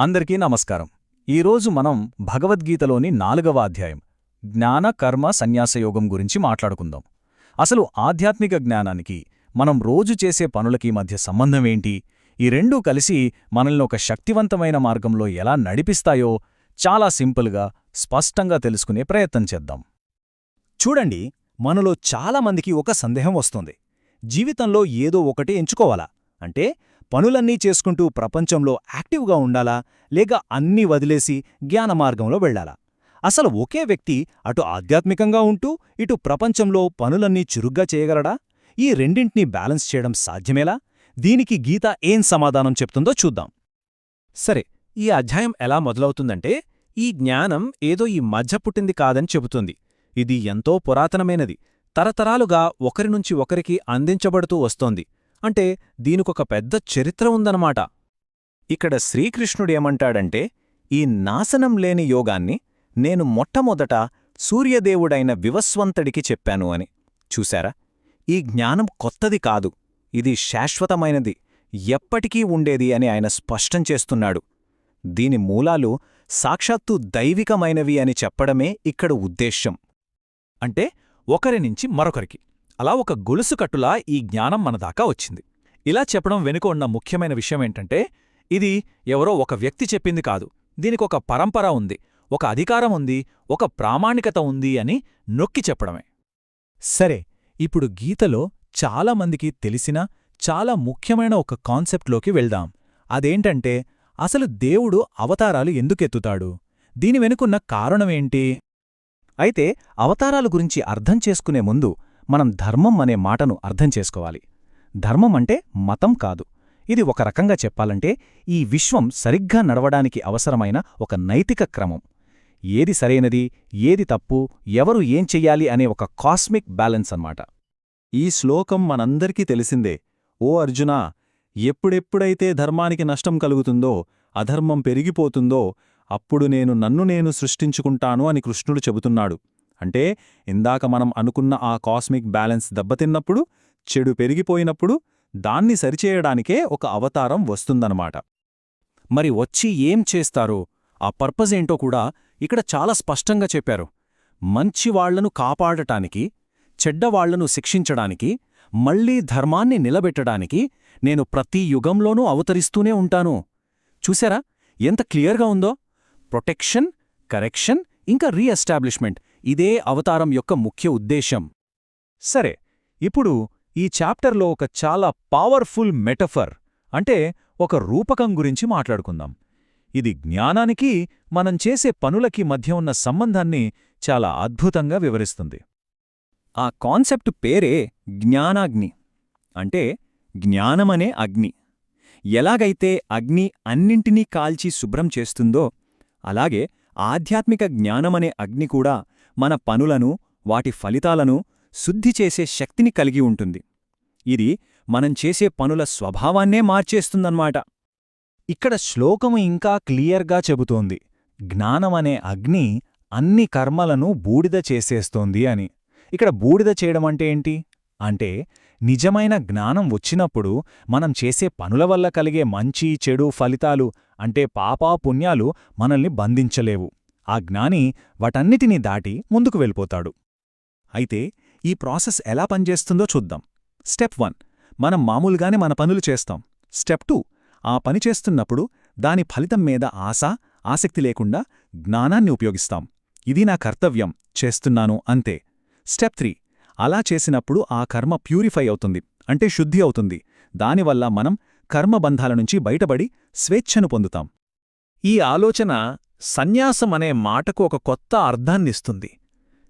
అందరికీ నమస్కారం. ఈరోజు మనం భగవద్గీతలోని నాలుగవ అధ్యాయం జ్ఞాన కర్మ సన్యాసయోగం గురించి మాట్లాడుకుందాం. అసలు ఆధ్యాత్మిక జ్ఞానానికి మనం రోజు చేసే పనులకి మధ్య సంబంధమేంటి ఈ రెండూ కలిసి మనల్ని ఒక శక్తివంతమైన మార్గంలో ఎలా నడిపిస్తాయో చాలా సింపుల్గా స్పష్టంగా తెలుసుకునే ప్రయత్నం చేద్దాం. చూడండి మనలో చాలామందికి ఒక సందేహం వస్తుంది. జీవితంలో ఏదో ఒకటి ఎంచుకోవాలా? అంటే పనులన్నీ చేసుకుంటూ ప్రపంచంలో యాక్టివ్గా ఉండాలా? లేక అన్నీ వదిలేసి జ్ఞానమార్గంలో వెళ్ళాలా వెళ్ళాలా? అసలు ఒకే వ్యక్తి అటు ఆధ్యాత్మికంగా ఉంటూ ఇటు ప్రపంచంలో పనులన్నీ చురుగ్గా చేయగలడా? ఈ రెండింటినీ బ్యాలెన్స్ చేయడం సాధ్యమేలా? దీనికి గీత ఏం సమాధానం చెప్తుందో చూద్దాం. సరే ఈ అధ్యాయం ఎలా మొదలవుతుందంటే ఈ జ్ఞానం ఏదో ఈ మధ్య పుట్టింది కాదని చెబుతుంది. ఇది ఎంతో పురాతనమైనది. తరతరాలుగా ఒకరి నుంచి ఒకరికి అందించబడుతూ వస్తోంది. అంటే దీనికొక పెద్ద చరిత్ర ఉందన్నమాట. ఇక్కడ శ్రీకృష్ణుడేమంటాడంటే ఈ నాశనం లేని యోగాన్ని నేను మొట్టమొదట సూర్యదేవుడైన వివస్వంతుడికి చెప్పాను అని. చూశారా? ఈ జ్ఞానం కొత్తది కాదు. ఇది శాశ్వతమైనది. ఎప్పటికీ ఉండేది అని ఆయన స్పష్టం చేస్తున్నాడు. దీని మూలాలు సాక్షాత్తు దైవికమైనవి అని చెప్పడమే ఇక్కడ ఉద్దేశ్యం. అంటే ఒకరి నుంచి మరొకరికి. అలా ఒక గొలుసు కట్టులా ఈ జ్ఞానం మనదాకా వచ్చింది. ఇలా చెప్పడం వెనుక ఉన్న ముఖ్యమైన విషయమేంటంటే ఇది ఎవరో ఒక వ్యక్తి చెప్పింది కాదు. దీనికొక పరంపర ఉంది ఒక అధికారం ఉంది ఒక ప్రామాణికత ఉంది అని నొక్కి చెప్పడమే. సరే ఇప్పుడు గీతలో చాలామందికి తెలిసిన చాలా ముఖ్యమైన ఒక కాన్సెప్ట్లోకి వెళ్దాం. అదేంటంటే అసలు దేవుడు అవతారాలు ఎందుకెత్తుతాడు? దీని వెనుకున్న కారణమేంటి అయితే అవతారాల గురించి అర్థం చేసుకునే ముందు మనం ధర్మం అనే మాటను అర్థం చేసుకోవాలి. ధర్మం అంటే మతం కాదు. ఇది ఒక రకంగా చెప్పాలంటే ఈ విశ్వం సరిగ్గా నడవడానికి అవసరమైన ఒక నైతిక క్రమం. ఏది సరైనది ఏది తప్పు ఎవరు ఏం చెయ్యాలి అనే ఒక కాస్మిక్ బ్యాలెన్స్ అన్నమాట. ఈ శ్లోకం మనందరికీ తెలిసిందే. ఓ అర్జునా ఎప్పుడెప్పుడైతే ధర్మానికి నష్టం కలుగుతుందో అధర్మం పెరిగిపోతుందో అప్పుడు నేను నన్ను నేను సృష్టించుకుంటాను అని కృష్ణుడు చెబుతున్నాడు. అంటే ఇందాక మనం అనుకున్న ఆ కాస్మిక్ బ్యాలెన్స్ దెబ్బతిన్నప్పుడు చెడు పెరిగిపోయినప్పుడు దాన్ని సరిచేయడానికే ఒక అవతారం వస్తుందన్నమాట. మరి వచ్చి ఏం చేస్తారో ఆ పర్పజ్ ఏంటో కూడా ఇక్కడ చాలా స్పష్టంగా చెప్పారు. మంచివాళ్ళను కాపాడటానికి చెడ్డవాళ్ళను శిక్షించడానికి మళ్ళీ ధర్మాన్ని నిలబెట్టడానికి నేను ప్రతి యుగంలోనూ అవతరిస్తూనే ఉంటాను. చూసారా? ఎంత క్లియర్గా ఉందో? ప్రొటెక్షన్ కరెక్షన్ ఇంకా రీఎస్టాబ్లిష్మెంట్. ఇదే అవతారం యొక్క ముఖ్య ఉద్దేశం సరే ఇప్పుడు ఈ చాప్టర్లో ఒక చాలా పవర్ఫుల్ మెటఫర్ అంటే ఒక రూపకం గురించి మాట్లాడుకుందాం. ఇది జ్ఞానానికి మనం చేసే పనులకి మధ్య ఉన్న సంబంధాన్ని చాలా అద్భుతంగా వివరిస్తుంది. ఆ కాన్సెప్ట్ పేరే జ్ఞానాగ్ని అంటే జ్ఞానమనే అగ్ని. ఎలాగైతే అగ్ని అన్నింటినీ కాల్చి శుభ్రం చేస్తుందో అలాగే ఆధ్యాత్మిక జ్ఞానమనే అగ్ని కూడా మన పనులను వాటి ఫలితాలను శుద్ధి చేసే శక్తిని కలిగి ఉంటుంది. ఇది మనం చేసే పనుల స్వభావాన్నే మార్చేస్తుందన్నమాట. ఇక్కడ శ్లోకము ఇంకా క్లియర్గా చెబుతోంది. జ్ఞానమనే అగ్ని అన్ని కర్మలను బూడిద చేసేస్తోంది అని. ఇక్కడ బూడిద చేయడమంటే ఏంటి? అంటే నిజమైన జ్ఞానం వచ్చినప్పుడు మనం చేసే పనుల వల్ల కలిగే మంచి చెడు ఫలితాలు అంటే పాపా పుణ్యాలు మనల్ని బంధించలేవు. ఆ జ్ఞాని వాటన్నిటినీ దాటి ముందుకు వెళ్ళిపోతాడు. అయితే ఈ ప్రాసెస్ ఎలా పనిచేస్తుందో చూద్దాం. Step one. మనం మామూలుగానే మన పనులు చేస్తాం. Step two. ఆ పని చేస్తున్నప్పుడు దాని ఫలితం మీద ఆశ ఆసక్తి లేకుండా జ్ఞానాన్ని ఉపయోగిస్తాం. ఇది నా కర్తవ్యం. చేస్తున్నాను అంతే. Step three. అలా చేసినప్పుడు ఆ కర్మ ప్యూరిఫై అవుతుంది. అంటే శుద్ధి అవుతుంది. దానివల్ల మనం కర్మబంధాల నుంచి బయటపడి స్వేచ్ఛను పొందుతాం. ఈ ఆలోచన సన్యాసం అనే మాటకు ఒక కొత్త అర్థాన్నిస్తుంది.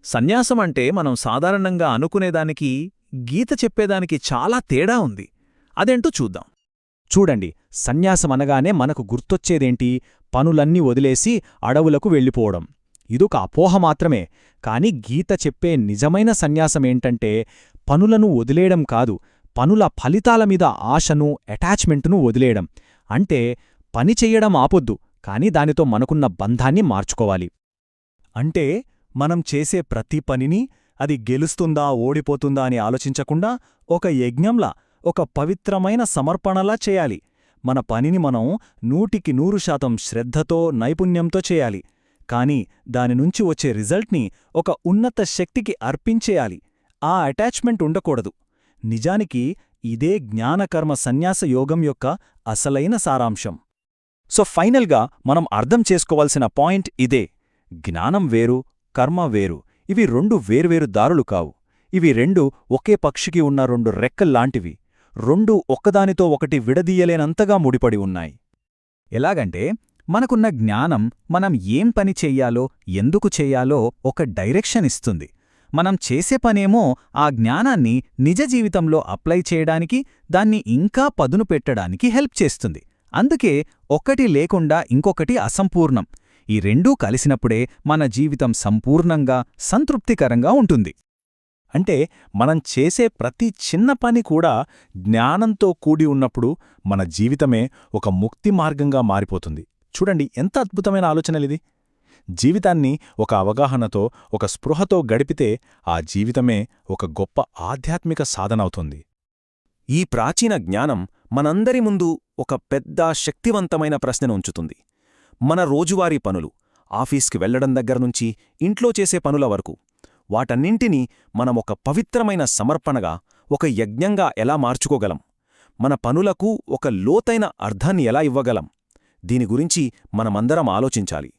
సన్యాసం అంటే మనం సాధారణంగా అనుకునేదానికి గీత చెప్పేదానికి చాలా తేడా ఉంది. అదేంటో చూద్దాం. చూడండి సన్యాసమనగానే మనకు గుర్తొచ్చేదేంటి? పనులన్నీ వదిలేసి అడవులకు వెళ్ళిపోవడం. ఇదొక అపోహ మాత్రమే. కాని గీత చెప్పే నిజమైన సన్యాసమేంటంటే పనులను వదిలేయడం కాదు పనుల ఫలితాల మీద ఆశను అటాచ్మెంటును వదిలేయడం. అంటే పని చెయ్యడం ఆపొద్దు. కాని దానితో మనకున్న బంధాన్ని మార్చుకోవాలి. అంటే మనం చేసే ప్రతి పనిని అది గెలుస్తుందా ఓడిపోతుందా అని ఆలోచించకుండా ఒక యజ్ఞంలా ఒక పవిత్రమైన సమర్పణలా చేయాలి. మన పనిని మనం నూటికి నూరు శాతం శ్రద్ధతో నైపుణ్యంతో చేయాలి. కాని దానినుంచి వచ్చే రిజల్ట్ని ఒక ఉన్నత శక్తికి అర్పించేయాలి. ఆ అటాచ్మెంట్ ఉండకూడదు. నిజానికి ఇదే జ్ఞానకర్మ సన్యాస యోగం యొక్క అసలైన సారాంశం. సో ఫైనల్గా మనం అర్థం చేసుకోవాల్సిన పాయింట్ ఇదే. జ్ఞానం వేరు కర్మ వేరు. ఇవి రెండు వేర్వేరు దారులు కావు. ఇవి రెండు ఒకే పక్షికి ఉన్న రెండు రెక్కల్లాంటివి. రెండు ఒక్కదానితో ఒకటి విడదీయలేనంతగా ముడిపడి ఉన్నాయి. ఎలాగంటే మనకున్న జ్ఞానం మనం ఏం పని చెయ్యాలో ఎందుకు చెయ్యాలో ఒక డైరెక్షన్ ఇస్తుంది. మనం చేసే పనేమో ఆ జ్ఞానాన్ని నిజ జీవితంలో అప్లై చేయడానికి దాన్ని ఇంకా పదును పెట్టడానికి హెల్ప్ చేస్తుంది. అందుకే ఒక్కటి లేకుండా ఇంకొకటి అసంపూర్ణం. ఈ రెండూ కలిసినప్పుడే మన జీవితం సంపూర్ణంగా సంతృప్తికరంగా ఉంటుంది. అంటే మనం చేసే ప్రతి చిన్న పని కూడా జ్ఞానంతో కూడి ఉన్నప్పుడు మన జీవితమే ఒక ముక్తి మార్గంగా మారిపోతుంది. చూడండి ఎంత అద్భుతమైన ఆలోచనలిది. జీవితాన్ని ఒక అవగాహనతో ఒక స్పృహతో గడిపితే ఆ జీవితమే ఒక గొప్ప ఆధ్యాత్మిక సాధనవుతుంది ఈ ప్రాచీన జ్ఞానం మనందరి ముందు ఒక పెద్ద శక్తివంతమైన ప్రశ్నను ఉంచుతుంది. మన రోజువారీ పనులు ఆఫీస్కి వెళ్ళడం దగ్గర్నుంచి ఇంట్లో చేసే పనుల వరకు వాటన్నింటినీ మనం ఒక పవిత్రమైన సమర్పణగా ఒక యజ్ఞంగా ఎలా మార్చుకోగలం? మన పనులకు ఒక లోతైన అర్థాన్ని ఎలా ఇవ్వగలం? దీని గురించి మనమందరం ఆలోచించాలి.